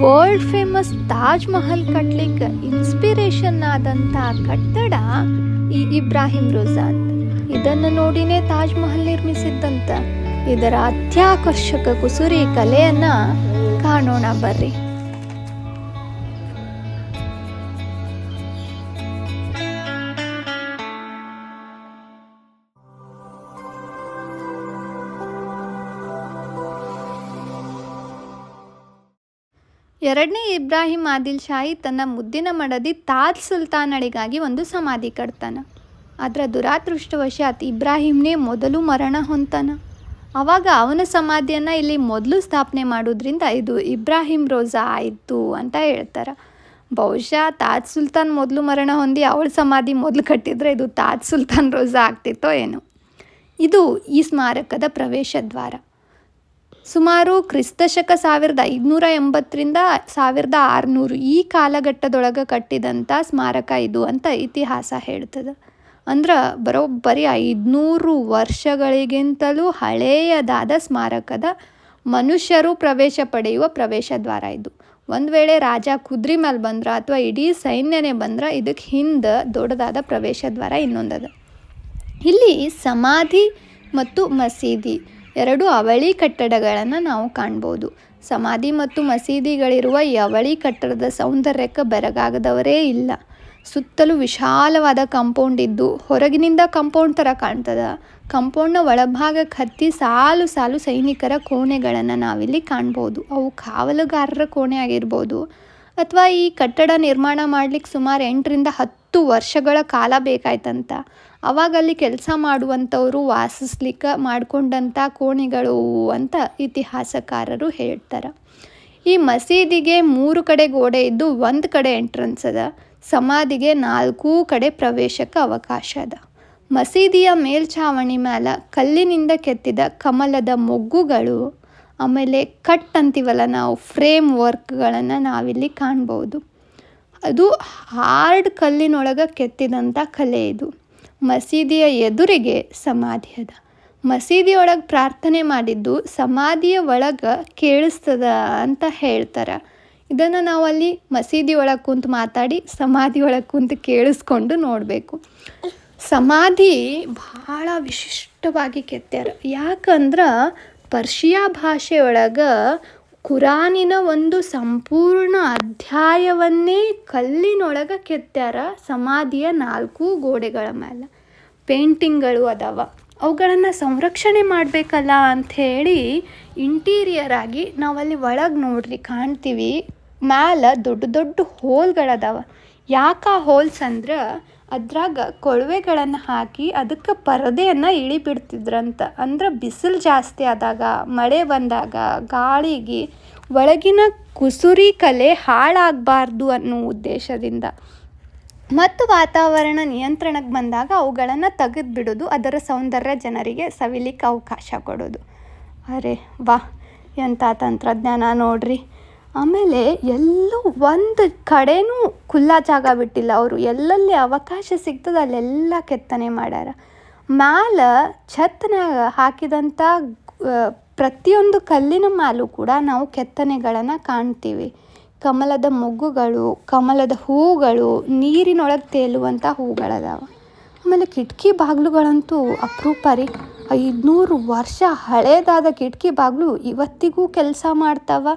World famous Taj Mahal ಕಟ್ಲಿಕ್ಕೆ inspiration ಆದಂಥ ಕಟ್ಟಡ ಈ ಇಬ್ರಾಹಿಂ ರೋಜಾ ಅಂತ ಇದನ್ನು ನೋಡಿನೇ ತಾಜ್ ಮಹಲ್ ನಿರ್ಮಿಸಿದ್ದಂತ. ಇದರ ಅತ್ಯಾಕರ್ಷಕ ಕುಸುರಿ ಕಲೆಯನ್ನ ಕಾಣೋಣ ಬರ್ರಿ. ಎರಡನೇ ಇಬ್ರಾಹಿಂ ಆದಿಲ್ ಶಾಹಿ ತನ್ನ ಮುದ್ದಿನ ಮಡದಿ ತಾಜ್ ಸುಲ್ತಾನಳಿಗಾಗಿ ಒಂದು ಸಮಾಧಿ ಕಟ್ತಾನ. ಅದರ ದುರಾದೃಷ್ಟವಶಾತ್ ಇಬ್ರಾಹಿಂನೇ ಮೊದಲು ಮರಣ ಹೊಂತಾನ. ಆವಾಗ ಅವನ ಸಮಾಧಿಯನ್ನು ಇಲ್ಲಿ ಮೊದಲು ಸ್ಥಾಪನೆ ಮಾಡೋದ್ರಿಂದ ಇದು ಇಬ್ರಾಹಿಂ ರೋಜಾ ಆಯಿತು ಅಂತ ಹೇಳ್ತಾರೆ. ಬಹುಶಃ ತಾಜ್ ಸುಲ್ತಾನ್ ಮೊದಲು ಮರಣ ಹೊಂದಿ ಅವಳ ಸಮಾಧಿ ಮೊದಲು ಕಟ್ಟಿದರೆ ಇದು ತಾಜ್ ಸುಲ್ತಾನ್ ರೋಜಾ ಆಗ್ತಿತ್ತೋ ಏನು. ಇದು ಈ ಸ್ಮಾರಕದ ಪ್ರವೇಶ ದ್ವಾರ. ಸುಮಾರು ಕ್ರಿಸ್ತಶಕ ಸಾವಿರದ ಐದುನೂರ ಎಂಬತ್ತರಿಂದ ಸಾವಿರದ ಆರುನೂರು ಈ ಕಾಲಘಟ್ಟದೊಳಗೆ ಕಟ್ಟಿದಂಥ ಸ್ಮಾರಕ ಇದು ಅಂತ ಇತಿಹಾಸ ಹೇಳ್ತದೆ. ಅಂದ್ರೆ ಬರೋಬ್ಬರಿ ಐದುನೂರು ವರ್ಷಗಳಿಗಿಂತಲೂ ಹಳೆಯದಾದ ಸ್ಮಾರಕದ ಮನುಷ್ಯರು ಪ್ರವೇಶ ಪಡೆಯುವ ಪ್ರವೇಶ ದ್ವಾರ ಇದು. ಒಂದು ವೇಳೆ ರಾಜ ಕುದುರೆ ಮೇಲೆ ಬಂದ್ರೆ ಅಥವಾ ಇಡೀ ಸೈನ್ಯನೇ ಬಂದ್ರೆ ಇದಕ್ಕೆ ಹಿಂದೆ ದೊಡ್ಡದಾದ ಪ್ರವೇಶ ದ್ವಾರ ಇನ್ನೊಂದದ. ಇಲ್ಲಿ ಸಮಾಧಿ ಮತ್ತು ಮಸೀದಿ ಎರಡು ಅವಳಿ ಕಟ್ಟಡಗಳನ್ನು ನಾವು ಕಾಣ್ಬೋದು. ಸಮಾಧಿ ಮತ್ತು ಮಸೀದಿಗಳಿರುವ ಈ ಅವಳಿ ಕಟ್ಟಡದ ಸೌಂದರ್ಯಕ್ಕೆ ಬೆರಗಾಗದವರೇ ಇಲ್ಲ. ಸುತ್ತಲೂ ವಿಶಾಲವಾದ ಕಾಂಪೌಂಡ್ ಇದ್ದು ಹೊರಗಿನಿಂದ ಕಾಂಪೌಂಡ್ ಥರ ಕಾಣ್ತದ. ಕಾಂಪೌಂಡ್ನ ಒಳಭಾಗಕ್ಕೆ ಹತ್ತಿ ಸಾಲು ಸಾಲು ಸೈನಿಕರ ಕೋಣೆಗಳನ್ನು ನಾವಿಲ್ಲಿ ಕಾಣ್ಬೋದು. ಅವು ಕಾವಲುಗಾರರ ಕೋಣೆ ಆಗಿರ್ಬೋದು ಅಥವಾ ಈ ಕಟ್ಟಡ ನಿರ್ಮಾಣ ಮಾಡ್ಲಿಕ್ಕೆ ಸುಮಾರು ಎಂಟರಿಂದ ಹತ್ತು ವರ್ಷಗಳ ಕಾಲ ಬೇಕಾಯ್ತಂತ. ಅವಾಗ ಅಲ್ಲಿ ಕೆಲಸ ಮಾಡುವಂಥವರು ವಾಸಿಸ್ಲಿಕ್ಕೆ ಮಾಡಿಕೊಂಡಂಥ ಕೋಣೆಗಳು ಅಂತ ಇತಿಹಾಸಕಾರರು ಹೇಳ್ತಾರೆ. ಈ ಮಸೀದಿಗೆ ಮೂರು ಕಡೆ ಗೋಡೆ ಇದ್ದು ಒಂದು ಕಡೆ ಎಂಟ್ರೆನ್ಸ್ ಅದ. ಸಮಾಧಿಗೆ ನಾಲ್ಕೂ ಕಡೆ ಪ್ರವೇಶಕ್ಕೆ ಅವಕಾಶ ಅದ. ಮಸೀದಿಯ ಮೇಲ್ಛಾವಣಿ ಮೇಲೆ ಕಲ್ಲಿನಿಂದ ಕೆತ್ತಿದ ಕಮಲದ ಮೊಗ್ಗುಗಳು ಆಮೇಲೆ ಕಟ್ ಅಂತೀವಲ್ಲ, ನಾವು ಫ್ರೇಮ್ ವರ್ಕ್ಗಳನ್ನು ನಾವಿಲ್ಲಿ ಕಾಣ್ಬೋದು. ಅದು ಹಾರ್ಡ್ ಕಲ್ಲಿನೊಳಗೆ ಕೆತ್ತಿದಂಥ ಕಲೆ ಇದು. ಮಸೀದಿಯ ಎದುರಿಗೆ ಸಮಾಧಿ ಅದ. ಮಸೀದಿಯೊಳಗೆ ಪ್ರಾರ್ಥನೆ ಮಾಡಿದ್ದು ಸಮಾಧಿಯ ಒಳಗೆ ಕೇಳಿಸ್ತದ ಅಂತ ಹೇಳ್ತಾರೆ. ಇದನ್ನು ನಾವು ಅಲ್ಲಿ ಮಸೀದಿ ಒಳಗೆ ಕುಂತು ಮಾತಾಡಿ ಸಮಾಧಿ ಒಳಗೆ ಕುಂತು ಕೇಳಿಸ್ಕೊಂಡು ನೋಡಬೇಕು. ಸಮಾಧಿ ಭಾಳ ವಿಶಿಷ್ಟವಾಗಿ ಕೆತ್ತ್ಯಾರ ಯಾಕಂದ್ರೆ ಪರ್ಷಿಯಾ ಭಾಷೆಯೊಳಗೆ ಕುರಾನಿನ ಒಂದು ಸಂಪೂರ್ಣ ಅಧ್ಯಾಯವನ್ನೇ ಕಲ್ಲಿನೊಳಗೆ ಕೆತ್ತ್ಯಾರ ಸಮಾಧಿಯ ನಾಲ್ಕು ಗೋಡೆಗಳ ಮೇಲೆ ಪೇಂಟಿಂಗ್ಗಳು ಅದಾವ. ಅವುಗಳನ್ನು ಸಂರಕ್ಷಣೆ ಮಾಡಬೇಕಲ್ಲ ಅಂಥೇಳಿ ಇಂಟೀರಿಯರ್ ಆಗಿ ನಾವಲ್ಲಿ ಒಳಗೆ ನೋಡ್ರಿ ಕಾಣ್ತೀವಿ. ಮ್ಯಾಲ ದೊಡ್ಡ ದೊಡ್ಡ ಹೋಲ್ಗಳದಾವ. ಯಾಕೆ ಆ ಹೋಲ್ಸ್ ಅಂದ್ರೆ ಅದ್ರಾಗ ಕೊಳವೆಗಳನ್ನು ಹಾಕಿ ಅದಕ್ಕೆ ಪರದೆಯನ್ನು ಇಳಿ ಬಿಡ್ತಿದ್ರಂತ ಅಂದ್ರೆ ಬಿಸಿಲು ಜಾಸ್ತಿ ಆದಾಗ, ಮಳೆ ಬಂದಾಗ, ಗಾಳಿಗೆ ಒಳಗಿನ ಕುಸುರಿ ಕಲೆ ಹಾಳಾಗಬಾರ್ದು ಅನ್ನೋ ಉದ್ದೇಶದಿಂದ. ಮತ್ತು ವಾತಾವರಣ ನಿಯಂತ್ರಣಕ್ಕೆ ಬಂದಾಗ ಅವುಗಳನ್ನು ತೆಗೆದು ಬಿಡೋದು ಅದರ ಸೌಂದರ್ಯ ಜನರಿಗೆ ಸವಿಲಿಕ್ಕೆ ಅವಕಾಶ ಕೊಡೋದು. ಅರೆ ವಾ ಎಂಥ ತಂತ್ರಜ್ಞಾನ ನೋಡ್ರಿ. ಆಮೇಲೆ ಎಲ್ಲೂ ಒಂದು ಕಡೆನೂ ಖುಲ್ಲಾ ಜಾಗ ಬಿಟ್ಟಿಲ್ಲ. ಅವರು ಎಲ್ಲೆಲ್ಲಿ ಅವಕಾಶ ಸಿಗ್ತದೆ ಅಲ್ಲೆಲ್ಲ ಕೆತ್ತನೆ ಮಾಡ್ಯಾರ. ಮ್ಯಾಲ ಛತ್ನಾಗ ಹಾಕಿದಂಥ ಪ್ರತಿಯೊಂದು ಕಲ್ಲಿನ ಮ್ಯಾಲೂ ಕೂಡ ನಾವು ಕೆತ್ತನೆಗಳನ್ನು ಕಾಣ್ತೀವಿ. ಕಮಲದ ಮೊಗ್ಗುಗಳು, ಕಮಲದ ಹೂಗಳು, ನೀರಿನೊಳಗೆ ತೇಲುವಂಥ ಹೂಗಳದಾವ. ಆಮೇಲೆ ಕಿಟಕಿ ಬಾಗಿಲುಗಳಂತೂ ಅಪರೂಪ ರೀ. ಐದುನೂರು ವರ್ಷ ಹಳೇದಾದ ಕಿಟಕಿ ಬಾಗಿಲು ಇವತ್ತಿಗೂ ಕೆಲಸ ಮಾಡ್ತಾವ.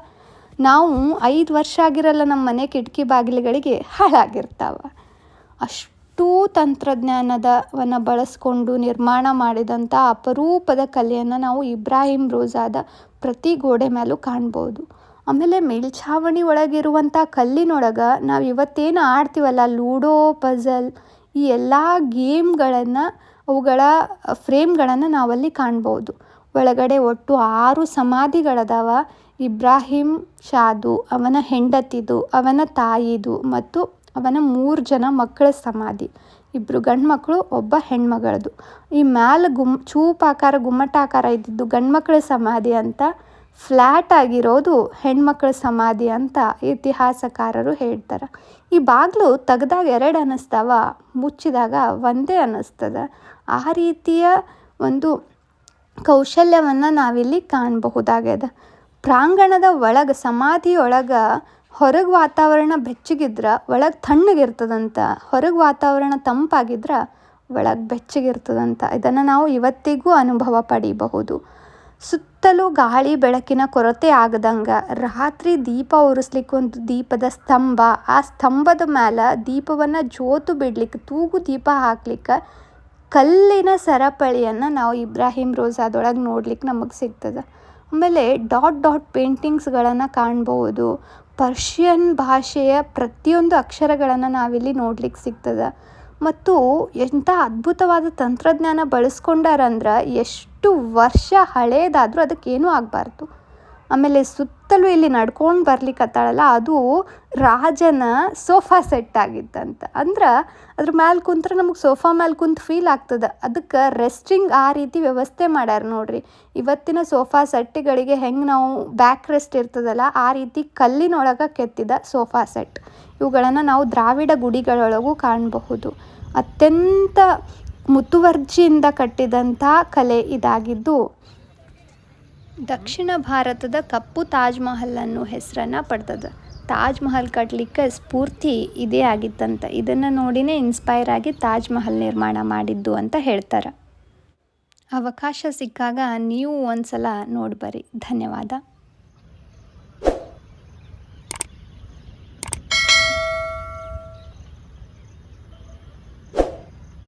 ನಾವು ಐದು ವರ್ಷ ಆಗಿರಲ್ಲ ನಮ್ಮ ಮನೆ ಕಿಟಕಿ ಬಾಗಿಲುಗಳಿಗೆ ಹಾಳಾಗಿರ್ತಾವ. ಅಷ್ಟು ತಂತ್ರಜ್ಞಾನದವನ್ನು ಬಳಸ್ಕೊಂಡು ನಿರ್ಮಾಣ ಮಾಡಿದಂಥ ಅಪರೂಪದ ಕಲೆಯನ್ನು ನಾವು ಇಬ್ರಾಹಿಂ ರೋಜಾದ ಪ್ರತಿ ಗೋಡೆ ಮೇಲೂ ಕಾಣ್ಬೋದು. ಆಮೇಲೆ ಮೇಲ್ಛಾವಣಿ ಒಳಗಿರುವಂಥ ಕಲ್ಲಿನೊಳಗೆ ನಾವು ಇವತ್ತೇನು ಆಡ್ತೀವಲ್ಲ, ಲೂಡೋ ಪಝಲ್ ಈ ಎಲ್ಲ ಗೇಮ್ಗಳನ್ನು ಅವುಗಳ ಫ್ರೇಮ್ಗಳನ್ನು ನಾವಲ್ಲಿ ಕಾಣ್ಬೋದು. ಒಳಗಡೆ ಒಟ್ಟು ಆರು ಸಮಾಧಿಗಳದಾವ. ಇಬ್ರಾಹಿಂ, ಶಾದು, ಅವನ ಹೆಂಡತಿದು, ಅವನ ತಾಯಿದು ಮತ್ತು ಅವನ ಮೂರು ಜನ ಮಕ್ಕಳ ಸಮಾಧಿ. ಇಬ್ಬರು ಗಂಡು ಮಕ್ಕಳು ಒಬ್ಬ ಹೆಣ್ಮಗಳದು. ಈ ಮ್ಯಾಲ ಗುಮ್, ಚೂಪಾಕಾರ, ಗುಮ್ಮಟಾಕಾರ ಇದ್ದಿದ್ದು ಗಂಡು ಸಮಾಧಿ ಅಂತ ಫ್ಲ್ಯಾಟ್ ಆಗಿರೋದು ಹೆಣ್ಮಕ್ಳ ಸಮಾಧಿ ಅಂತ ಇತಿಹಾಸಕಾರರು ಹೇಳ್ತಾರೆ. ಈ ಬಾಗಿಲು ತೆಗ್ದಾಗ ಎರಡು ಅನ್ನಿಸ್ತಾವ ಮುಚ್ಚಿದಾಗ ಒಂದೇ ಅನ್ನಿಸ್ತದ ಆ ರೀತಿಯ ಒಂದು ಕೌಶಲ್ಯವನ್ನು ನಾವಿಲ್ಲಿ ಕಾಣಬಹುದಾಗ್ಯದ. ಪ್ರಾಂಗಣದ ಒಳಗೆ, ಸಮಾಧಿಯೊಳಗೆ ಹೊರಗೆ ವಾತಾವರಣ ಬೆಚ್ಚಗಿದ್ರೆ ಒಳಗೆ ತಣ್ಣಗಿರ್ತದಂತ, ಹೊರಗೆ ವಾತಾವರಣ ತಂಪಾಗಿದ್ರೆ ಒಳಗೆ ಬೆಚ್ಚಗಿರ್ತದಂತ. ಇದನ್ನು ನಾವು ಇವತ್ತಿಗೂ ಅನುಭವ ಪಡೀಬಹುದು. ಸುತ್ತಲೂ ಗಾಳಿ, ಬೆಳಕಿನ ಕೊರತೆ ಆಗದಂಗೆ ರಾತ್ರಿ ದೀಪ ಉರಿಸ್ಲಿಕ್ಕೆ ಒಂದು ದೀಪದ ಸ್ತಂಭ, ಆ ಸ್ತಂಭದ ಮೇಲೆ ದೀಪವನ್ನು ಜೋತು ಬಿಡ್ಲಿಕ್ಕೆ, ತೂಗು ದೀಪ ಹಾಕ್ಲಿಕ್ಕೆ ಕಲ್ಲಿನ ಸರಪಳಿಯನ್ನು ನಾವು ಇಬ್ರಾಹಿಂ ರೋಜಾದೊಳಗೆ ನೋಡ್ಲಿಕ್ಕೆ ನಮಗೆ ಸಿಗ್ತದೆ. ಆಮೇಲೆ ಡಾಟ್ ಡಾಟ್ ಪೇಂಟಿಂಗ್ಸ್ಗಳನ್ನು ಕಾಣ್ಬೋದು. ಪರ್ಷಿಯನ್ ಭಾಷೆಯ ಪ್ರತಿಯೊಂದು ಅಕ್ಷರಗಳನ್ನು ನಾವಿಲ್ಲಿ ನೋಡ್ಲಿಕ್ಕೆ ಸಿಗ್ತದೆ. ಮತ್ತು ಎಂಥ ಅದ್ಭುತವಾದ ತಂತ್ರಜ್ಞಾನ ಬಳಸ್ಕೊಂಡಾರಂದ್ರೆ ಎಷ್ಟು ವರ್ಷ ಹಳೇದಾದರೂ ಅದಕ್ಕೇನೂ ಆಗಬಾರ್ದು. ಆಮೇಲೆ ಸುತ್ತಲೂ ಇಲ್ಲಿ ನಡ್ಕೊಂಡು ಬರ್ಲಿಕ್ಕತ್ತಾಳಲ್ಲ ಅದು ರಾಜನ ಸೋಫಾ ಸೆಟ್ ಆಗಿತ್ತಂತ. ಅಂದ್ರೆ ಅದ್ರ ಮ್ಯಾಲೆ ಕುಂತ್ರೆ ನಮಗೆ ಸೋಫಾ ಮ್ಯಾಲೆ ಕುಂತು ಫೀಲ್ ಆಗ್ತದೆ. ಅದಕ್ಕೆ ರೆಸ್ಟಿಂಗ್ ಆ ರೀತಿ ವ್ಯವಸ್ಥೆ ಮಾಡ್ಯಾರ ನೋಡ್ರಿ. ಇವತ್ತಿನ ಸೋಫಾ ಸೆಟ್ಗಳಿಗೆ ಹೆಂಗೆ ನಾವು ಬ್ಯಾಕ್ ರೆಸ್ಟ್ ಇರ್ತದಲ್ಲ, ಆ ರೀತಿ ಕಲ್ಲಿನೊಳಗೆ ಕೆತ್ತಿದ ಸೋಫಾ ಸೆಟ್. ಇವುಗಳನ್ನು ನಾವು ದ್ರಾವಿಡ ಗುಡಿಗಳೊಳಗೂ ಕಾಣಬಹುದು. ಅತ್ಯಂತ ಮುತುವರ್ಜಿಯಿಂದ ಕಟ್ಟಿದಂಥ ಕಲೆ ಇದಾಗಿದ್ದು. ದಕ್ಷಿಣ ಭಾರತದ ಕಪ್ಪು ತಾಜ್ ಮಹಲ್ ಅನ್ನೋ ಹೆಸರನ್ನು ಪಡೆದದ ತಾಜ್ ಮಹಲ್ ಕಟ್ಟಲಿಕ್ಕೆ ಸ್ಫೂರ್ತಿ ಇದೇ ಆಗಿತ್ತಂತ. ಇದನ್ನು ನೋಡಿನೇ ಇನ್ಸ್ಪೈರ್ ಆಗಿ ತಾಜ್ ಮಹಲ್ ನಿರ್ಮಾಣ ಮಾಡಿದ್ದು ಅಂತ ಹೇಳ್ತಾರೆ. ಅವಕಾಶ ಸಿಕ್ಕಾಗ ನೀವು ಒಂದು ಸಲ ನೋಡ್ಬರಿ. ಧನ್ಯವಾದ.